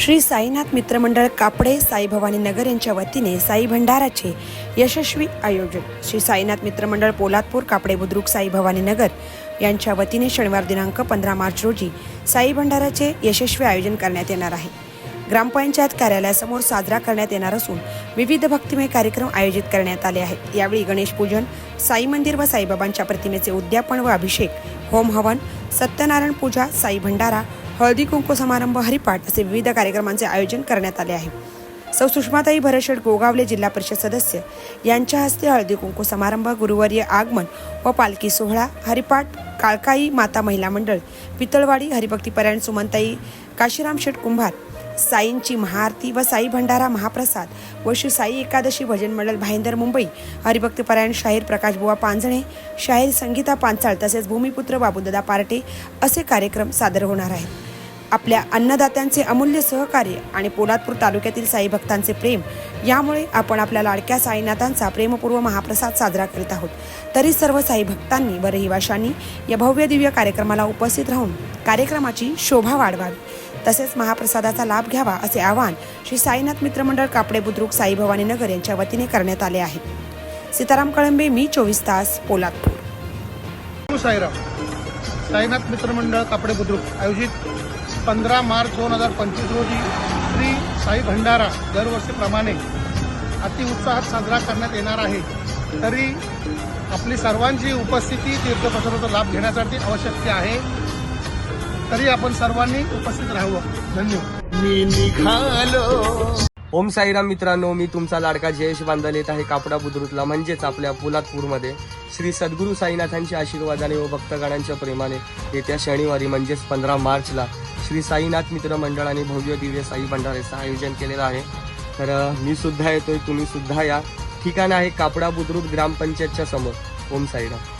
श्री साईनाथ मित्रमंडळ कापडे साई भवानी नगर यांच्या वतीने साई भंडाराचे यशस्वी आयोजन. श्री साईनाथ मित्रमंडळ पोलादपूर कापडे बुद्रुक साई भवानी नगर यांच्या वतीने शनिवार दिनांक पंधरा मार्च रोजी साई भंडाराचे यशस्वी आयोजन करण्यात येणार आहे. ग्रामपंचायत कार्यालयासमोर साजरा करण्यात येणार असून विविध भक्तिमय कार्यक्रम आयोजित करण्यात आले आहेत. यावेळी गणेश पूजन साई मंदिर व साईबाबांच्या प्रतिमेचे उद्यापन व अभिषेक होम हवन सत्यनारायण पूजा साई भंडारा हळदी कुंकू समारंभ हरिपाठ असे विविध कार्यक्रमांचे आयोजन करण्यात आले आहे. सौ सुषमाताई भरशेट गोगावले जिल्हा परिषद सदस्य. यांच्या हस्ते हळदी कुंकू समारंभ गुरुवर्य आगमन व पालखी सोहळा हरिपाठ काळकाई माता महिला मंडळ पितळवाडी हरिभक्तीपरायण सुमनताई काशीराम शेठ कुंभार साईंची महाआरती व साई भंडारा महाप्रसाद व श्री साई एकादशी भजन मंडळ भाईंदर मुंबई हरिभक्तपरायण शाहीर प्रकाशबुवा पांजणे शाहीर संगीता पांचाळ तसेच भूमिपुत्र बाबूदादा पार्टे असे कार्यक्रम सादर होणार आहेत. आपल्या अन्नदात्यांचे अमूल्य सहकार्य आणि पोलादपूर तालुक्यातील साई भक्तांचे प्रेम यामुळे आपण आपल्या लाडक्या साईनाथांचा प्रेमपूर्व महाप्रसाद साजरा करीत आहोत. तरी सर्व साई भक्तांनी व रहिवाशांनी या भव्य दिव्य कार्यक्रमाला उपस्थित राहून कार्यक्रमाची शोभा वाढवावी. तसेच महाप्रसादाचा लाभ घ्यावा असे आवाहन श्री साईनाथ मित्रमंडळ कापडे बुद्रुक साई भवानी नगर यांच्या वतीने करण्यात आले आहे. सीताराम कळंबे मी चोवीस तास पोलादपूर. हो, साईराम. साईनाथ मित्रमंडळ कापडे बुद्रुक आयोजित पंधरा मार्च दोन हजार पंचवीस रोजी श्री साई भंडारा दरवर्षीप्रमाणे अतिउत्साहात साजरा करण्यात येणार आहे. तरी आपली सर्वांची उपस्थिती तीर्थप्रसादाचा लाभ घेण्यासाठी आवश्यक आहे. तरी आपण सर्वांनी उपस्थित राहावं. धन्यवाद. मी निघालो. ओम साईराम मित्रांनो मी तुमचा लाडका जयेश बांधल येत आहे कापडा बुद्रुकला म्हणजेच आपल्या पोलादपूरमध्ये श्री सद्गुरू साईनाथांच्या आशीर्वादाने व भक्तगणांच्या प्रेमाने येत्या शनिवारी म्हणजेच पंधरा मार्चला श्री साईनाथ मित्र मंडळाने भव्य दिव्य साई भंडारेचं आयोजन केलेलं आहे. तर मी सुद्धा येतोय तुम्ही सुद्धा या. ठिकाण आहे कापडा बुद्रुक ग्रामपंचायतच्या समोर. ओम साईराम.